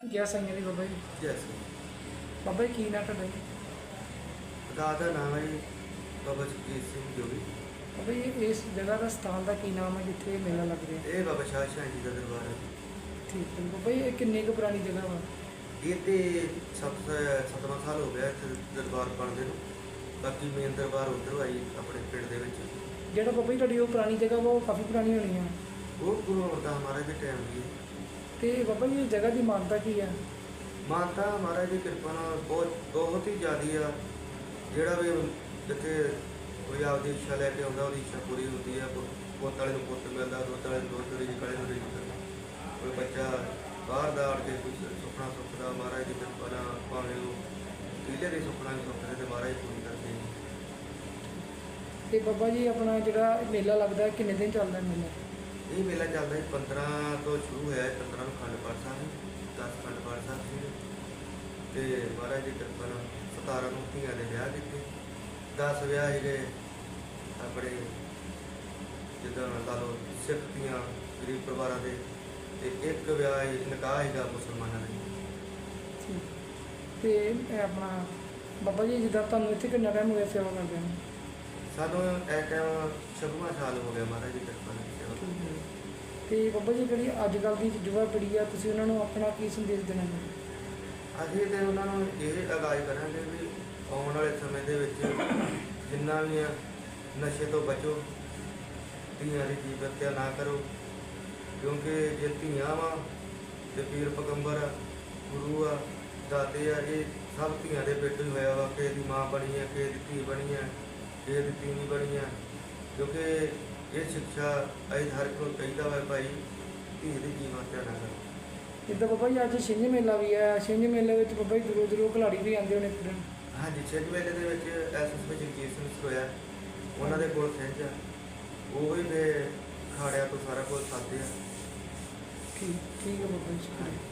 Gas ਆਈਆਂ ਦੀ Baba ji? Yes Baba ji ਕੀ ਨਾ ਤੁਹਾਡਾ ਜੀ? ਦਾ ਦਾ ਨਾਮ ਹੈ ਜੀ ਬਾਬਾ ਸੁਖਜੀਤ ਸਿੰਘ ਜੋਗੀ। ਬਾਬਾ ਜੀ ਇਸ ਜਗ੍ਹਾ ਦਾ ਸਥਾਨ ਦਾ ਕੀ ਨਾਮ ਹੈ ਜਿੱਥੇ ਇਹ ਮੇਲਾ ਲੱਗ ਰਿਹਾ? ਇਹ ਬਾਬਾ ਸ਼ਾਹ ਸ਼ਾਹ ਜੀ ਦਾ ਦਰਬਾਰ ਹੈ ਠੀਕ ਹੈ ਬਾਬਾ ਜੀ ਇਹ ਕਿੰਨੀ ਕੁ ਪੁਰਾਣੀ ਜਗ੍ਹਾ ਵਾ? ਇਹ ਤੇ ਸੱਤ ਸੱਤਵਾਂ ਸਾਲ ਹੋ ਗਿਆ ਇੱਥੇ ਦਰਬਾਰ ਬਣਦੇ ਨੂੰ। ਬਾਕੀ ਮੇਨ ਦਰਬਾਰ ਉੱਧਰ ਆਈ ਆਪਣੇ ਪਿੰਡ ਦੇ ਵਿੱਚ। ਜਿਹੜਾ ਬਾਬਾ ਜੀ ਤੁਹਾਡੀ ਉਹ ਪੁਰਾਣੀ ਜਗ੍ਹਾ ਵਾ ਉਹ ਕਾਫੀ ਪੁਰਾਣੀ ਹੋਣੀ ਆ। ਉਹ ਗੁਰੂ ਅਮਰਦਾਸ ਮਹਾਰਾਜ ਦੇ ਟਾਈਮ ਦੀ ਹੈ। ਤੇ ਬਾਬਾ ਜੀ ਇਹ ਜਗ੍ਹਾ ਦੀ ਮਾਨਤਾ ਕੀ ਆ? ਮਾਨਤਾ ਮਹਾਰਾਜ ਦੀ ਕਿਰਪਾ ਨਾਲ ਬਹੁਤ ਬਹੁਤ ਹੀ ਜ਼ਿਆਦੀ ਆ। ਜਿਹੜਾ ਵੀ ਜਿੱਥੇ ਕੋਈ ਆਪਦੀ ਇੱਛਾ ਲੈ ਕੇ ਆਉਂਦਾ ਉਹਦੀ ਇੱਛਾ ਪੂਰੀ ਹੁੰਦੀ ਆ। ਪੁ- ਪੁੱਤ ਵਾਲੇ ਨੂੰ ਪੁੱਤ ਮਿਲਦਾ ਦੁੱਧ ਵਾਲੇ ਨੂੰ ਦੁੱਧ ਕਾਲੇ ਨੂੰ ਕੋਈ ਬੱਚਾ ਬਾਹਰ ਦਾ ਆੜ ਕੇ ਕੋਈ ਸੁਪਨਾ ਸੁਪਨਾ ਮਹਾਰਾਜ ਦੀ ਕਿਰਪਾ ਨਾਲ ਭਾਵੇਂ ਉਹ ਕਿਲੇ ਦੇ ਸੁਪਨਾ ਵੀ ਸੁਪਨੇ ਤੇ ਮਹਾਰਾਜ ਪੂਰੀ ਕਰਦੇ ਨੇ ਤੇ ਬਾਬਾ ਜੀ ਆਪਣਾ ਜਿਹੜਾ ਮੇਲਾ ਲੱਗਦਾ ਹੈ, ਕਿੰਨੇ ਦਿਨ ਚੱਲਦਾ ਹੈ ਮੇਲਾ? ਇਹ ਮੇਲਾ ਚੱਲਦਾ ਹੈ 15 ਤੋਂ ਸ਼ੁਰੂ ਹੋਇਆ ਹੈ 15 ਨੂੰ ਖੰਡ ਪਾਠ ਸਾਹਿਬ 10 ਖੰਡ ਪਾਠ ਸਾਹਿਬ ਸੀ ਤੇ ਮਹਾਰਾਜ ਦੀ ਕਿਰਪਾ ਨਾਲ 17 ਨੂੰ ਧੀਆਂ ਦੇ ਵਿਆਹ ਕੀਤੇ। 10 ਵਿਆਹ ਹੈਗੇ ਆਪਣੇ ਜਿੱਦਾਂ ਲਾ ਲਓ ਸਿੱਖ ਧੀਆਂ ਗਰੀਬ ਪਰਿਵਾਰਾਂ ਦੇ ਤੇ ਇੱਕ ਵਿਆਹ ਨਿਕਾਹ ਹੈਗਾ ਮੁਸਲਮਾਨਾਂ ਦੇ। ਠੀਕ। ਤੇ ਇਹ ਆਪਣਾ ਬਾਬਾ ਜੀ ਜਿੱਦਾਂ ਤੁਹਾਨੂੰ ਇੱਥੇ ਕਿੰਨਾ ਟਾਈਮ ਹੋ ਗਿਆ ਸੇਵਾ ਕਰਦੇ ਨੂੰ ਸਾਨੂੰ ਇਹ ਟਾਈਮ ਛਬੂਆ ਸਾਲ ਹੋ ਗਿਆ ਮਹਾਰਾਜ ਦੀ ਕਿਰਪਾ ਨਾਲ ਸੇਵਾ ਕਰਦੇ। ਤੇ ਬਾਬਾ ਜੀ ਜਿਹੜੀ ਅੱਜ ਕੱਲ੍ਹ ਦੀ ਯੁਵਾ ਪੀੜ੍ਹੀ ਆ ਤੁਸੀਂ ਉਹਨਾਂ ਨੂੰ ਆਪਣਾ ਕੀ ਸੰਦੇਸ਼ ਦੇਣਾ ਚਾਹੁੰਦੇ ਅਸੀਂ ਤੇ ਉਹਨਾਂ ਨੂੰ ਇਹ ਅਗਾਈ ਕਰਾਂਗੇ ਵੀ ਆਉਣ ਵਾਲੇ ਸਮੇਂ ਦੇ ਵਿੱਚ ਜਿੰਨਾ ਵੀ ਆ ਨਸ਼ੇ ਤੋਂ ਬਚੋ ਧੀਆਂ ਦੀ ਜੀਵ ਹੱਤਿਆ ਨਾ ਕਰੋ ਕਿਉਂਕਿ ਜੇ ਧੀਆਂ ਵਾ ਤੇ ਪੀਰ ਪਗੰਬਰ ਆ ਗੁਰੂ ਆ ਦਾਤੇ ਆ ਇਹ ਸਭ ਧੀਆਂ ਦੇ ਪੇਟ ਹੀ ਹੋਇਆ ਵਾ ਕਿਸੇ ਦੀ ਮਾਂ ਬਣੀ ਆ ਕਿਸੇ ਦੀ ਧੀ ਬਣੀ ਆ ਕਿਸੇ ਦੀ ਤੀਵੀਂ ਬਣੀ ਆ। ਕਿਉਂਕਿ ਇਹ ਸਿੱਖਿਆ ਅਸੀਂ ਹਰ ਕੋਈ ਕਹਿੰਦਾ ਵਾ ਭਾਈ ਧੀ ਦੀ ਜੀਵ ਹੱਤਿਆ ਨਾ ਕਰੋ ਜਿੱਦਾਂ ਬਾਬਾ ਜੀ ਅੱਜ ਛਿੰਝ ਮੇਲਾ ਵੀ ਹੈ ਛਿੰਝ ਮੇਲੇ ਵਿੱਚ ਬਾਬਾ ਜੀ ਦੂਰੋਂ ਦੂਰੋਂ ਖਿਲਾੜੀ ਵੀ ਆਉਂਦੇ ਹੋਣੇ ਫਿਰਨ ਹਾਂਜੀ ਛਿੰਝ ਮੇਲੇ ਦੇ ਵਿੱਚ ਐਸਐਸ ਵਿੱਚ ਸਿੰਘ ਸਰੋਇਆ ਉਹਨਾਂ ਦੇ ਕੋਲ ਛਿੰਝ ਆ। ਉਹ ਹੀ ਫੇ ਖਾੜਿਆਂ ਤੋਂ ਸਾਰਾ ਕੁਝ ਸਾਦੇ ਆ। ਠੀਕ ਠੀਕ ਹੈ ਬਾਬਾ ਜੀ ਸ਼ੁਕਰੀਆ।